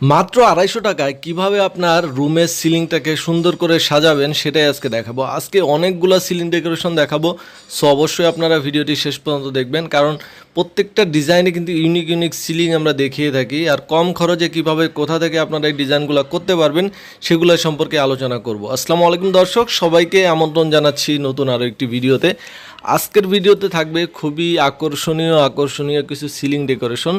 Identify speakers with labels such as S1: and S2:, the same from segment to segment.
S1: মাত্র আড়াইশো টাকায় কীভাবে আপনার রুমের সিলিংটাকে সুন্দর করে সাজাবেন সেটাই আজকে দেখাবো। আজকে অনেকগুলো সিলিং ডেকোরেশন দেখাবো। সো অবশ্যই আপনারা ভিডিওটি শেষ পর্যন্ত দেখবেন। কারণ প্রত্যেকটা ডিজাইনে কিন্তু ইউনিক ইউনিক সিলিং আমরা দেখিয়ে থাকি। আর কম খরচে কীভাবে কোথা থেকে আপনারা এই ডিজাইনগুলো করতে পারবেন সেগুলো সম্পর্কে আলোচনা করব। আসসালামু আলাইকুম দর্শক, সবাইকে আমন্ত্রণ জানাচ্ছি নতুন আরও একটি ভিডিওতে। আজকের ভিডিওতে থাকবে খুবই আকর্ষণীয় আকর্ষণীয় কিছু সিলিং ডেকোরেশন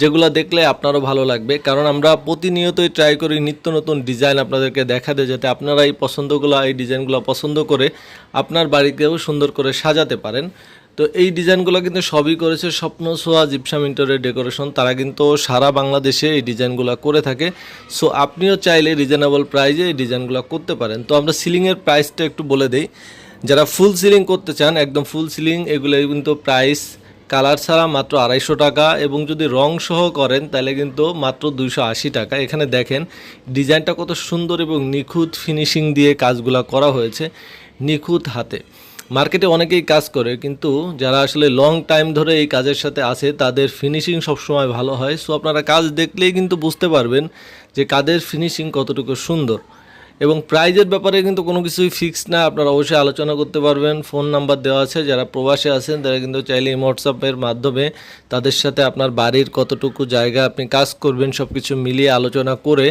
S1: যেগুলো দেখলে আপনারও ভালো লাগবে। কারণ আমরা প্রতিনিয়তই ট্রাই করি নিত্য নতুন ডিজাইন আপনাদেরকে দেখাতে, যাতে আপনারা এই পছন্দগুলো, এই ডিজাইনগুলো পছন্দ করে আপনার বাড়িতেও সুন্দর করে সাজাতে পারেন। তো এই ডিজাইনগুলো কিন্তু সবই করেছে স্বপ্ন সোয়া জিপসাম ইন্টারের ডেকোরেশন তারা কিন্তু সারা বাংলাদেশে এই ডিজাইনগুলো করে থাকে। সো আপনিও চাইলে রিজনেবল প্রাইজে এই ডিজাইনগুলো করতে পারেন। তো আমরা সিলিংয়ের প্রাইসটা একটু বলে দিই। যারা ফুল সিলিং করতে চান, একদম ফুল সিলিং এগুলো কিন্তু প্রাইস কালার ছাড়া মাত্র আড়াইশো টাকা এবং যদি রং সহ করেন, তাহলে কিন্তু মাত্র দুইশো আশি টাকা। এখানে দেখেন, ডিজাইনটা কত সুন্দর এবং নিখুঁত ফিনিশিং দিয়ে কাজগুলো করা হয়েছে, নিখুঁত হাতে। মার্কেটে অনেকেই কাজ করে, কিন্তু যারা আসলে লং টাইম ধরে এই কাজের সাথে আছে, তাদের ফিনিশিং সবসময় ভালো হয়। সো আপনারা কাজ দেখলেই কিন্তু বুঝতে পারবেন যে কাদের ফিনিশিং কতটুকু সুন্দর। এবং প্রাইজের ব্যাপারে কিন্তু কোনো কিছুই ফিক্স না। আপনারা অবশ্যই আলোচনা করতে পারবেন। ফোন নাম্বার দেওয়া আছে। যারা প্রবাসে আছেন, তারা কিন্তু চাইলে হোয়াটসঅ্যাপের মাধ্যমে তাদের সাথে আপনার বাড়ির কতটুকু জায়গা আপনি কাজ করবেন সব কিছু মিলিয়ে আলোচনা করে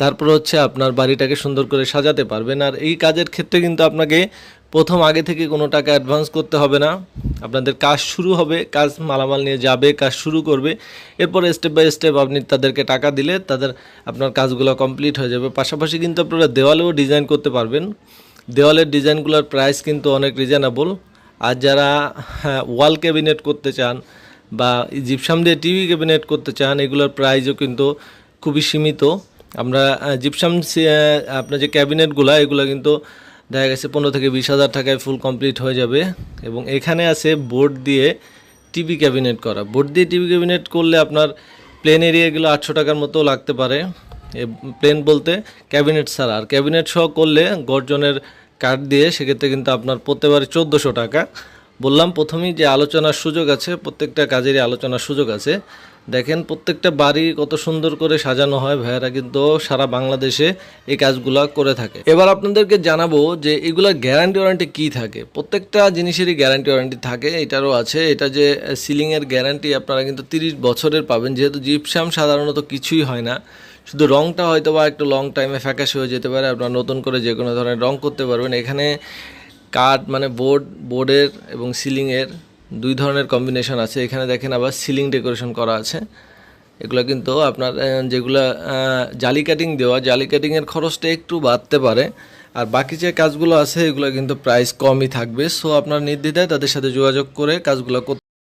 S1: তারপর হচ্ছে আপনার বাড়িটাকে সুন্দর করে সাজাতে পারবেন। আর এই কাজের ক্ষেত্রে কিন্তু আপনাকে প্রথম আগে থেকে কোনো টাকা অ্যাডভান্স করতে হবে না। আপনাদের কাজ শুরু হবে, কাজ মালামাল নিয়ে যাবে, কাজ শুরু করবে। এরপর স্টেপ বাই স্টেপ আপনি তাদেরকে টাকা দিলে তাদের আপনার কাজগুলো কমপ্লিট হয়ে যাবে। পাশাপাশি কিন্তু আপনারা দেওয়ালেও ডিজাইন করতে পারবেন। দেওয়ালের ডিজাইনগুলোর প্রাইস কিন্তু অনেক রিজনেবল আর যারা ওয়াল ক্যাবিনেট করতে চান বা জিপসাম দিয়ে টিভি ক্যাবিনেট করতে চান, এগুলোর প্রাইসও কিন্তু খুবই সীমিত। আমরা জিপসাম আপনার যে ক্যাবিনেটগুলো এগুলো কিন্তু দেখা গেছে পনেরো থেকে বিশ হাজার টাকায় ফুল কমপ্লিট হয়ে যাবে। এবং এখানে আছে বোর্ড দিয়ে টিভি ক্যাবিনেট করা। বোর্ড দিয়ে টিভি ক্যাবিনেট করলে আপনার প্লেন এরিয়াগুলো আটশো টাকার মতো লাগতে পারে। প্লেন বলতে ক্যাবিনেট ছাড়া। আর ক্যাবিনেট সহ করলে গর্জনের কাঠ দিয়ে সেক্ষেত্রে কিন্তু আপনার প্রত্যেকবারে চোদ্দোশো টাকা। বললাম প্রথমেই যে আলোচনার সুযোগ আছে, প্রত্যেকটা কাজেরই আলোচনার সুযোগ আছে। দেখেন প্রত্যেকটা বাড়ি কত সুন্দর করে সাজানো হয় ভাইয়েরা, কিন্তু সারা বাংলাদেশে এই কাজগুলো করে থাকে। এবার আপনাদেরকে জানাব যে এগুলোর গ্যারান্টি ওয়ারেন্টি কি থাকে। প্রত্যেকটা জিনিসেরই গ্যারান্টি ওয়ারেন্টি থাকে, এটারও আছে। এটা যে সিলিংয়ের গ্যারান্টি আপনারা কিন্তু তিরিশ বছরের পাবেন, যেহেতু জিপসাম সাধারণত কিছুই হয় না। শুধু রংটা হয়তো বা একটু লং টাইমে ফ্যাকাশে হয়ে যেতে পারে, আপনারা নতুন করে যে কোনো ধরনের রং করতে পারবেন। এখানে কাঠ মানে বোর্ড বোর্ডের এবং সিলিংয়ের দুই ধরনের কম্বিনেশন আছে। এখানে দেখেন আবার সিলিং ডেকোরেশন করা আছে। এগুলো কিন্তু আপনার যেগুলো জালি কাটিং দেওয়া, জালি কাটিংয়ের খরচটা একটু বাড়তে পারে। আর বাকি যে কাজগুলো আছে, এগুলো কিন্তু প্রাইস কমই থাকবে। সো আপনার নির্দ্বিধায় তাদের সাথে যোগাযোগ করে কাজগুলো করতে